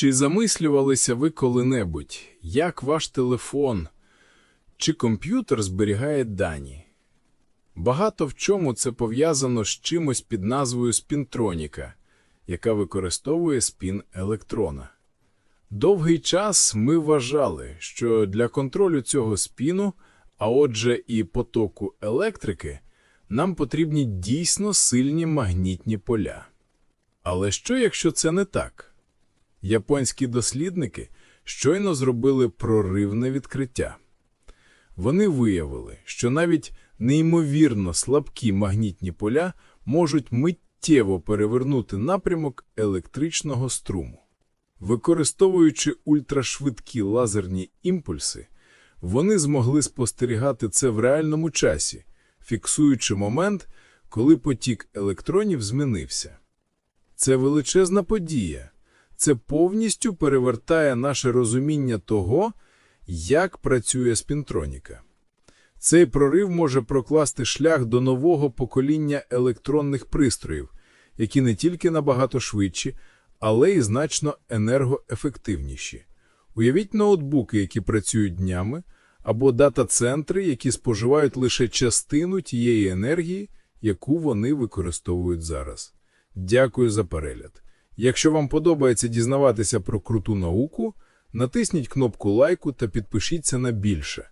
Чи замислювалися ви коли-небудь, як ваш телефон чи комп'ютер зберігає дані? Багато в чому це пов'язано з чимось під назвою спінтроніка, яка використовує спін електрона. Довгий час ми вважали, що для контролю цього спіну, а отже і потоку електрики, нам потрібні дійсно сильні магнітні поля. Але що, якщо це не так? Японські дослідники щойно зробили проривне відкриття. Вони виявили, що навіть неймовірно слабкі магнітні поля можуть миттєво перевернути напрямок електричного струму. Використовуючи ультрашвидкі лазерні імпульси, вони змогли спостерігати це в реальному часі, фіксуючи момент, коли потік електронів змінився. Це величезна подія. Це повністю перевертає наше розуміння того, як працює спінтроніка. Цей прорив може прокласти шлях до нового покоління електронних пристроїв, які не тільки набагато швидші, але й значно енергоефективніші. Уявіть ноутбуки, які працюють днями, або дата-центри, які споживають лише частину тієї енергії, яку вони використовують зараз. Дякую за перегляд. Якщо вам подобається дізнаватися про круту науку, натисніть кнопку лайку та підпишіться на більше.